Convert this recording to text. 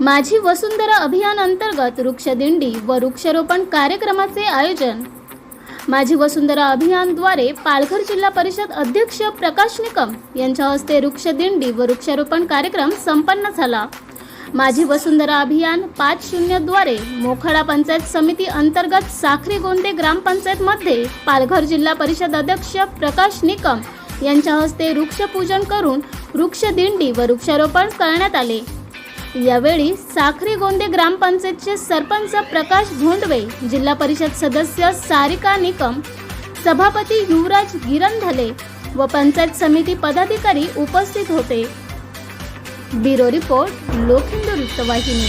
माझी वसुंधरा अभियान अंतर्गत वृक्षदिंडी व वृक्षारोपण कार्यक्रमाचे आयोजन. माझी वसुंधरा अभियानद्वारे पालघर जिल्हा परिषद अध्यक्ष प्रकाश निकम यांच्या हस्ते वृक्षदिंडी व वृक्षारोपण कार्यक्रम संपन्न झाला. माझी वसुंधरा अभियान पाच शून्यद्वारे मोखाडा पंचायत समिती अंतर्गत साखरी गोंदे ग्रामपंचायतमध्ये पालघर जिल्हा परिषद अध्यक्ष प्रकाश निकम यांच्या हस्ते वृक्षपूजन करून वृक्षदिंडी व वृक्षारोपण करण्यात आले. यावेळी साखरी गोंदे ग्रामपंचायतचे सरपंच प्रकाश धोंडवे जिल्हा परिषद सदस्य सारिका निकम सभापती युवराज गिरंधले व पंचायत समिती पदाधिकारी उपस्थित होते. ब्युरो रिपोर्ट लोखंड वृत्तवाहिनी.